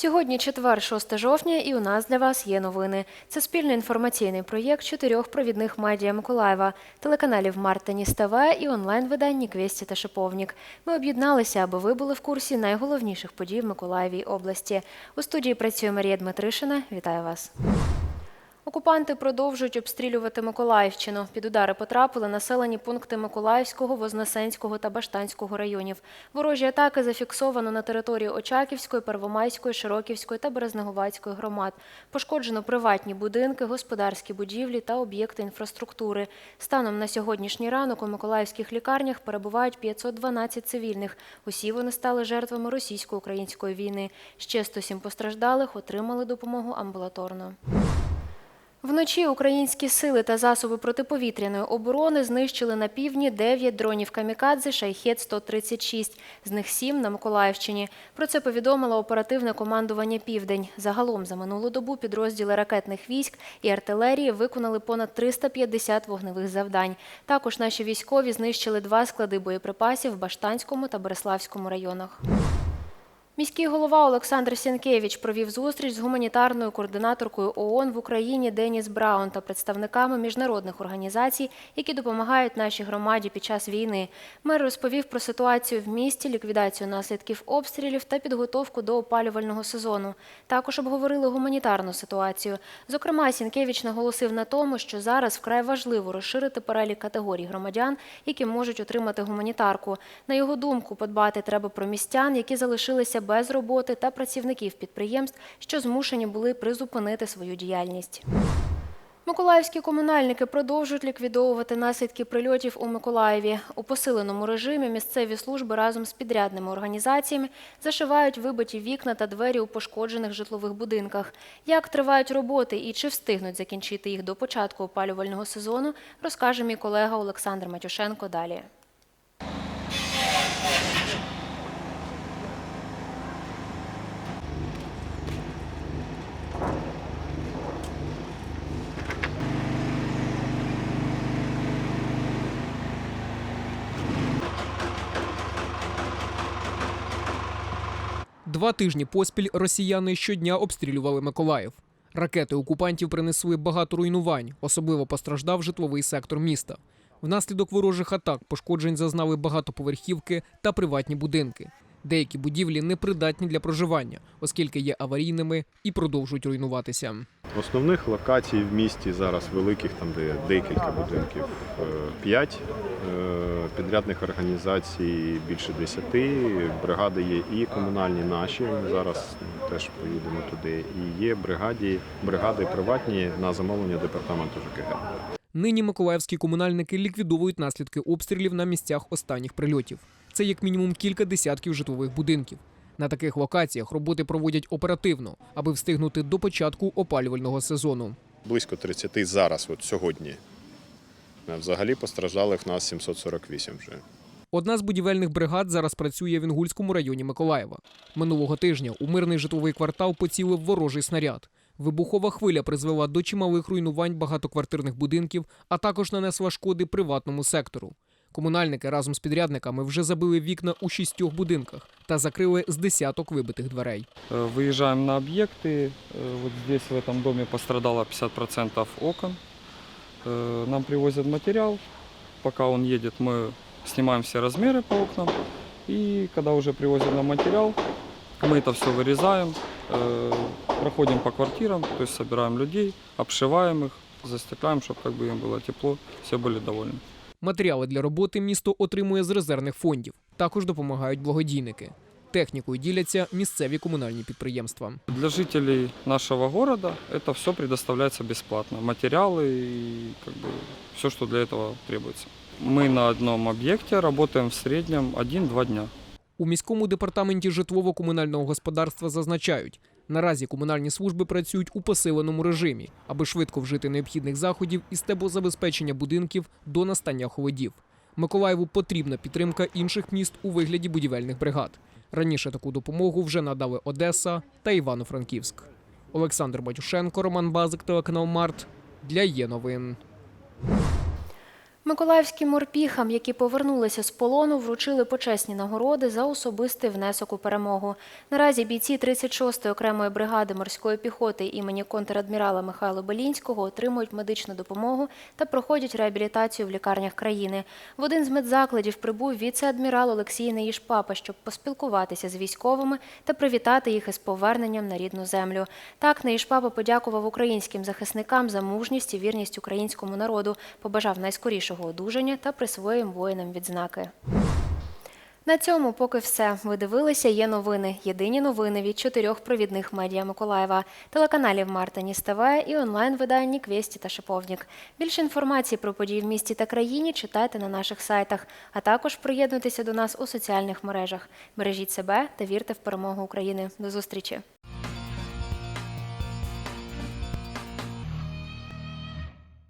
Сьогодні четвер, 6 жовтня, і у нас для вас є новини. Це спільний інформаційний проєкт чотирьох провідних медіа Миколаєва, телеканалів Мартиніс ТВ і онлайн-виданні Квесті та Шиповнік. Ми об'єдналися, аби ви були в курсі найголовніших подій в Миколаєвій області. У студії працює Марія Дмитришина. Вітаю вас. Окупанти продовжують обстрілювати Миколаївщину. Під удари потрапили населені пункти Миколаївського, Вознесенського та Баштанського районів. Ворожі атаки зафіксовано на території Очаківської, Первомайської, Широківської та Березнеговацької громад. Пошкоджено приватні будинки, господарські будівлі та об'єкти інфраструктури. Станом на сьогоднішній ранок у миколаївських лікарнях перебувають 512 цивільних. Усі вони стали жертвами російсько-української війни. Ще 107 постраждалих отримали допомогу амбулаторно. Вночі українські сили та засоби протиповітряної оборони знищили на півдні 9 дронів камікадзе «Шайхет-136», з них 7 на Миколаївщині. Про це повідомило оперативне командування «Південь». Загалом за минулу добу підрозділи ракетних військ і артилерії виконали понад 350 вогневих завдань. Також наші військові знищили два склади боєприпасів в Баштанському та Береславському районах. Міський голова Олександр Сінкевич провів зустріч з гуманітарною координаторкою ООН в Україні Деніс Браун та представниками міжнародних організацій, які допомагають нашій громаді під час війни. Мер розповів про ситуацію в місті, ліквідацію наслідків обстрілів та підготовку до опалювального сезону. Також обговорили гуманітарну ситуацію. Зокрема, Сінкевич наголосив на тому, що зараз вкрай важливо розширити перелік категорій громадян, які можуть отримати гуманітарку. На його думку, подбати треба про містян, які залишилися без роботи, та працівників підприємств, що змушені були призупинити свою діяльність. Миколаївські комунальники продовжують ліквідовувати наслідки прильотів у Миколаєві. У посиленому режимі місцеві служби разом з підрядними організаціями зашивають вибиті вікна та двері у пошкоджених житлових будинках. Як тривають роботи і чи встигнуть закінчити їх до початку опалювального сезону, розкаже мій колега Олександр Матюшенко далі. Два тижні поспіль росіяни щодня обстрілювали Миколаїв. Ракети окупантів принесли багато руйнувань, особливо постраждав житловий сектор міста. Внаслідок ворожих атак пошкоджень зазнали багатоповерхівки та приватні будинки. Деякі будівлі непридатні для проживання, оскільки є аварійними і продовжують руйнуватися. Основних локацій в місті зараз великих, там де декілька будинків, 5 підрядних організацій більше 10, бригади є і комунальні наші. Ми зараз теж поїдемо туди. І є бригаді, бригади приватні на замовлення департаменту ЖКГ. Нині миколаївські комунальники ліквідовують наслідки обстрілів на місцях останніх прильотів. Це як мінімум кілька десятків житлових будинків. На таких локаціях роботи проводять оперативно, аби встигнути до початку опалювального сезону. Близько 30 зараз, от сьогодні. Е, Взагалі постраждалих нас 748 вже. Одна з будівельних бригад зараз працює в Інгульському районі Миколаєва. Минулого тижня у мирний житловий квартал поцілив ворожий снаряд. Вибухова хвиля призвела до чималих руйнувань багатоквартирних будинків, а також нанесла шкоди приватному сектору. Комунальники разом з підрядниками вже забили вікна у шістьох будинках та закрили з десяток вибитих дверей. Э, Выезжаем на объекты. Э, Вот здесь, в этом доме, пострадало 50% окон. Э, Нам привозят материал. Пока он едет, мы снимаем все размеры по окнам. И когда уже привозят нам материал, мы это все вырезаем, э, проходим по квартирам, то есть собираем людей, обшиваем их, застекляем, чтобы как бы им было тепло, все были довольны. Матеріали для роботи місто отримує з резервних фондів. Також допомагають благодійники. Технікою діляться місцеві комунальні підприємства. Для жителей нашего города это все предоставляется бесплатно. Материалы и как бы все, что для этого требуется. Мы на одном объекте работаем в среднем 1-2 дня. У міському департаменті житлово-комунального господарства зазначають, наразі комунальні служби працюють у посиленому режимі, аби швидко вжити необхідних заходів із теплозабезпечення будинків до настання холодів. Миколаєву потрібна підтримка інших міст у вигляді будівельних бригад. Раніше таку допомогу вже надали Одеса та Івано-Франківськ. Олександр Батюшенко, Роман Базик, телеканал Март для є новин. Миколаївським морпіхам, які повернулися з полону, вручили почесні нагороди за особистий внесок у перемогу. Наразі бійці 36-ї окремої бригади морської піхоти імені контрадмірала Михайла Белінського отримують медичну допомогу та проходять реабілітацію в лікарнях країни. В один з медзакладів прибув віце-адмірал Олексій Неїшпапа, щоб поспілкуватися з військовими та привітати їх із поверненням на рідну землю. Так Неїшпапа подякував українським захисникам за мужність і вірність українському народу, побажав найскорішого одужання та присвоїв воїнам відзнаки. На цьому поки все. Ви дивилися є новини. Єдині новини від чотирьох провідних медіа Миколаєва, телеканалів Марта Ніс ТВ і онлайн-виданні Квєсті та Шиповник. Більше інформації про події в місті та країні читайте на наших сайтах, а також приєднуйтеся до нас у соціальних мережах. Бережіть себе та вірте в перемогу України. До зустрічі!